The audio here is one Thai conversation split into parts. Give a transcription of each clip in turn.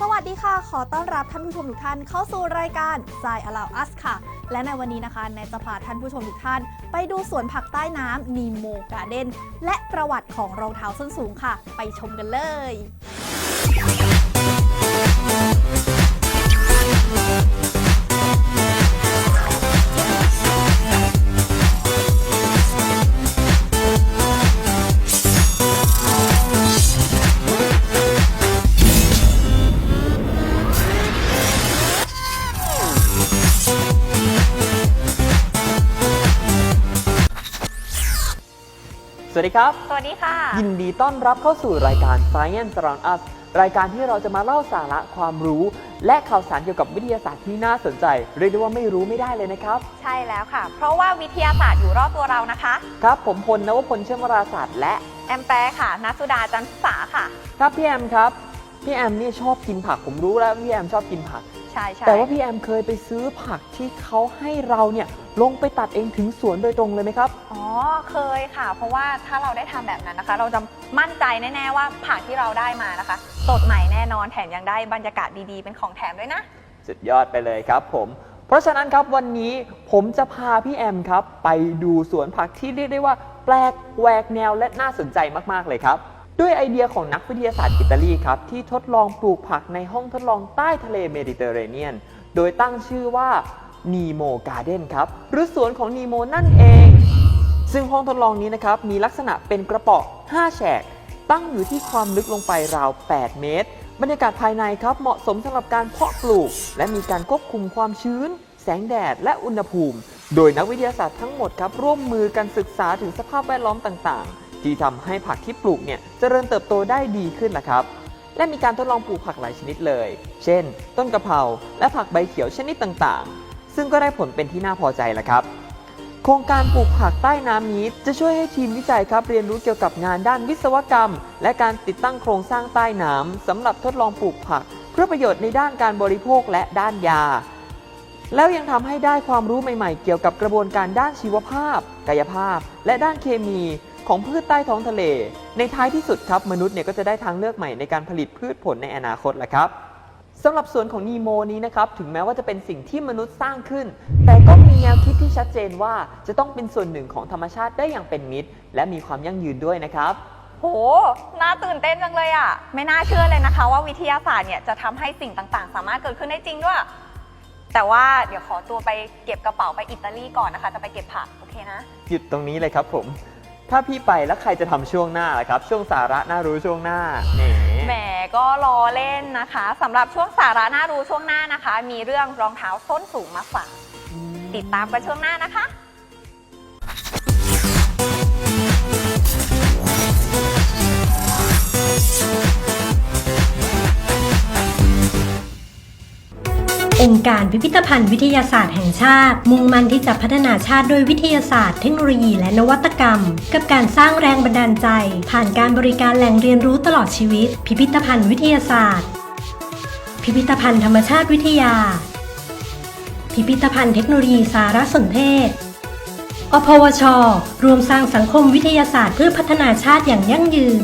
สวัสดีค่ะ ขอต้อนรับท่านผู้ชมทุกท่านเข้าสู่รายการ s i Allow Us ค่ะ และในวันนี้นะคะแนนจะพาท่านผู้ชมทุกท่าน ไปดูสวนผักใต้น้ำนีโมการ์เด้นและประวัติของรองเท้าส้นสูงค่ะ ไปชมกันเลย สวัสดีครับ สวัสดีค่ะ ยินดีต้อนรับเข้าสู่รายการ Science Around Us รายการที่เราจะมาเล่าสาระความรู้ และข่าวสารเกี่ยวกับวิทยาศาสตร์ที่น่าสนใจ เรียกได้ว่าไม่รู้ไม่ได้เลยนะครับ ใช่แล้วค่ะ เพราะว่าวิทยาศาสตร์อยู่รอบตัวเรานะคะ ครับผมพลนวพลเชื่อมราศาสตร์และแอมแปร์ค่ะนัทสุดาจันทร์ศึกษาค่ะ ครับพี่แอมครับ พี่แอมนี่ชอบกินผักผมรู้แล้วพี่แอมชอบกินผัก ใช่ใช่แต่ว่าพี่แอมเคยไปซื้อผักที่เขาให้เราเนี่ยลงไปตัดเองถึงสวนโดยตรงเลยไหมครับ อ๋อเคยค่ะ เพราะว่าถ้าเราได้ทำแบบนั้นนะคะ เราจะมั่นใจแน่ๆว่าผักที่เราได้มานะคะ สดใหม่แน่นอนแถมยังได้บรรยากาศดีๆ เป็นของแถมด้วยนะ สุดยอดไปเลยครับผมเพราะฉะนั้นครับวันนี้ผมจะพาพี่แอมครับ ไปดูสวนผักที่เรียกได้ว่า แปลกแหวกแนวและน่าสนใจมากๆเลยครับ ด้วยไอเดียของนักวิทยาศาสตร์อิตาลีครับ ที่ทดลองปลูกผักในห้องทดลองใต้ทะเลเมดิเตอร์เรเนียน โดยตั้งชื่อว่านีโมการ์เดนครับ หรือสวนของนีโมนั่นเอง ซึ่งห้องทดลองนี้นะครับ มีลักษณะเป็นกระป๋อ5แฉก ตั้งอยู่ที่ความลึกลงไปราว 8 เมตร บรรยากาศภายในครับเหมาะสมสำหรับการเพาะปลูก และมีการควบคุมความชื้น แสงแดดและอุณหภูมิ โดยนักวิทยาศาสตร์ทั้งหมดครับร่วมมือกันศึกษาถึงสภาพแวดล้อมต่างๆ ที่ทำให้ผักที่ปลูกเนี่ยเจริญเติบโตได้ดีขึ้นละครับ และมีการทดลองปลูกผักหลายชนิดเลย เช่น ต้นกะเพราและผักใบเขียวชนิดต่างๆ ซึ่งก็ได้ผลเป็นที่น่าพอใจละครับโครงการปลูกผักใต้น้ำนี้จะช่วยให้ทีมวิจัยครับเรียนรู้เกี่ยวกับงานด้านวิศวกรรม และการติดตั้งโครงสร้างใต้น้ำสำหรับทดลองปลูกผัก เพื่อประโยชน์ในด้านการบริโภคและด้านยา แล้วยังทำให้ได้ความรู้ใหม่ๆ เกี่ยวกับกระบวนการด้านชีวภาพ กายภาพ และด้านเคมี ของพืชใต้ท้องทะเล ในท้ายที่สุดครับมนุษย์เนี่ยก็จะได้ทางเลือกใหม่ในการผลิตพืชผลในอนาคตแหละครับสำหรับสวนของนีโมนี้นะครับถึงแม้ว่าจะเป็นสิ่งที่มนุษย์สร้างขึ้น แต่ก็มีแนวคิดที่ชัดเจนว่าจะต้องเป็นส่วนหนึ่งของธรรมชาติได้อย่างเป็นมิตร และมีความยั่งยืนด้วยนะครับ โห น่าตื่นเต้นจังเลยอะไม่น่าเชื่อเลยนะคะ ว่าวิทยาศาสตร์เนี่ยจะทำให้สิ่งต่างๆ สามารถเกิดขึ้นได้จริงด้วย แต่ว่าเดี๋ยวขอตัวไปเก็บกระเป๋าไปอิตาลีก่อนนะคะ จะไปเก็บผัก โอเคนะ หยุดตรงนี้เลยครับผม ถ้าพี่ไปแล้วใครจะทำช่วงหน้าล่ะครับ ช่วงสาระน่ารู้ช่วงหน้าแหมแหมก็รอเล่นนะคะสำหรับช่วงสาระน่ารู้ช่วงหน้านะคะ มีเรื่องรองเท้าส้นสูงมาฝากติดตามกันช่วงหน้านะคะ องค์การพิพิธภัณฑ์วิทยาศาสตร์แห่งชาติ มุ่งมั่นที่จะพัฒนาชาติด้วยวิทยาศาสตร์เทคโนโลยีและนวัตกรรม กับการสร้างแรงบันดาลใจ ผ่านการบริการแหล่งเรียนรู้ตลอดชีวิต พิพิธภัณฑ์วิทยาศาสตร์ พิพิธภัณฑ์ธรรมชาติวิทยา พิพิธภัณฑ์เทคโนโลยีสารสนเทศอพวช รวมสร้างสังคมวิทยาศาสตร์เพื่อพัฒนาชาติอย่างยั่งยืน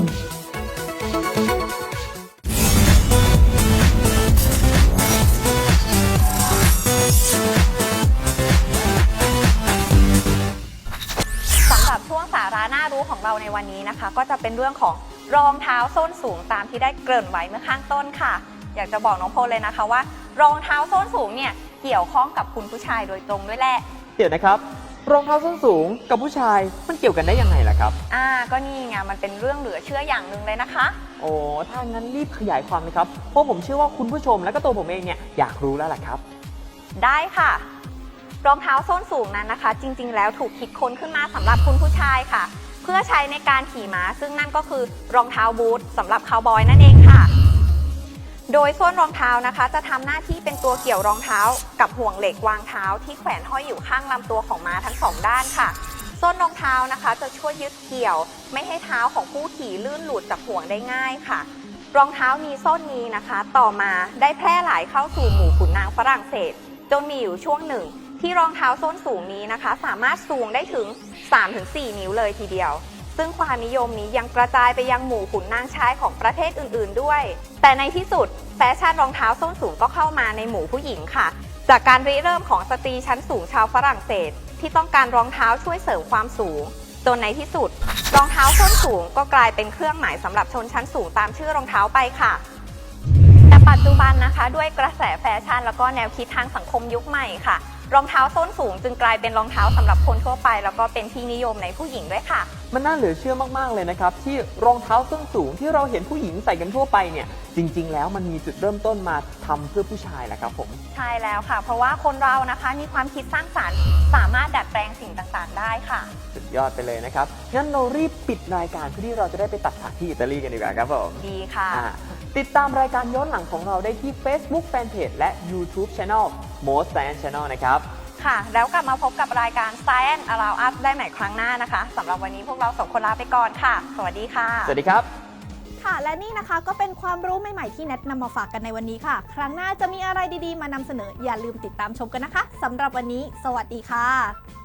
ของเราในวันนี้นะคะ ก็จะเป็นเรื่องของรองเท้าส้นสูงตามที่ได้เกริ่นไว้เมื่อข้างต้นค่ะ อยากจะบอกน้องโพลเลยนะคะว่า รองเท้าส้นสูงเนี่ยเกี่ยวข้องกับคุณผู้ชายโดยตรงด้วยแหละเดี๋ยวนะครับ รองเท้าส้นสูงกับผู้ชายมันเกี่ยวกันได้ยังไงล่ะครับ อ่าก็นี่ไงมันเป็นเรื่องเหลือเชื่ออย่างหนึ่งเลยนะคะ โอ้ถ้างั้นรีบขยายความเลยครับเพราะผมเชื่อว่าคุณผู้ชมและก็ตัวผมเองเนี่ยอยากรู้แล้วล่ะครับ ได้ค่ะ รองเท้าส้นสูงนั้นนะคะ จริง ๆ แล้วถูกคิดค้นขึ้นมาสำหรับคุณผู้ชายค่ะเพื่อใช้ในการขี่ม้า ซึ่งนั่นก็คือรองเท้าบูทสำหรับคาวบอยนั่นเองค่ะ โดยส้นรองเท้านะคะ จะทำหน้าที่เป็นตัวเกี่ยวรองเท้า กับห่วงเหล็กวางเท้าที่แขวนห้อยอยู่ข้างลำตัวของม้าทั้งสองด้านค่ะส้นรองเท้านะคะจะช่วยยึดเกี่ยว ไม่ให้เท้าของผู้ขี่ลื่นหลุดจากห่วงได้ง่ายค่ะ รองเท้ามีส้นนี้นะคะ ต่อมาได้แพร่หลายเข้าสู่หมู่ขุนนางฝรั่งเศส จนมีอยู่ช่วงหนึ่ง ที่รองเท้าส้นสูงนี้นะคะ สามารถสูงได้ถึง 3-4 นิ้วเลยทีเดียว ซึ่งความนิยมนี้ยังกระจายไปยังหมู่ขุนนางชายของประเทศอื่น ๆ ด้วย แต่ในที่สุดแฟชั่นรองเท้าส้นสูงก็เข้ามาในหมู่ผู้หญิงค่ะ จากการริเริ่มของสตรีชั้นสูงชาวฝรั่งเศส ที่ต้องการรองเท้าช่วยเสริมความสูงจนในที่สุด รองเท้าส้นสูงก็กลายเป็นเครื่องหมายสำหรับชนชั้นสูงตามชื่อรองเท้าไปค่ะแต่ปัจจุบันนะคะ ด้วยกระแสแฟชั่นแล้วก็แนวคิดทางสังคมยุคใหม่ค่ะ รองเท้าส้นสูงจึงกลายเป็นรองเท้าสำหรับคนทั่วไป แล้วก็เป็นที่นิยมในผู้หญิงด้วยค่ะ มันน่าเหลือเชื่อมากๆเลยนะครับที่รองเท้าส้นสูงที่เราเห็นผู้หญิงใส่กันทั่วไปเนี่ยจริง ๆ แล้วมันมีจุดเริ่มต้นมาทำเพื่อผู้ชายแหละครับผมใช่แล้วค่ะ เพราะว่าคนเรานะคะมีความคิดสร้างสรรค์ สามารถดัดแปลงสิ่งต่างๆ ได้ค่ะ สุดยอดไปเลยนะครับงั้นเรารีบปิดรายการเพื่อที่เราจะได้ไปตัดฉากที่อิตาลีกันดีกว่าครับผมดีค่ะอ่า ติดตามรายการย้อนหลังของเราได้ที่ Facebook Fanpage และ YouTube Channel Most Science Channel นะครับ ค่ะ แล้วกลับมาพบกับรายการ Science Allow Us ได้ใหม่ครั้งหน้านะคะสำหรับวันนี้พวกเราสองคนลาไปก่อนค่ะ สวัสดีค่ะ สวัสดีครับ ค่ะ และนี่นะคะก็เป็นความรู้ใหม่ ๆ ที่แนทนำมาฝากกันในวันนี้ค่ะ ครั้งหน้าจะมีอะไรดีๆ มานำเสนออย่าลืมติดตามชมกันนะคะสำหรับวันนี้ สวัสดีค่ะ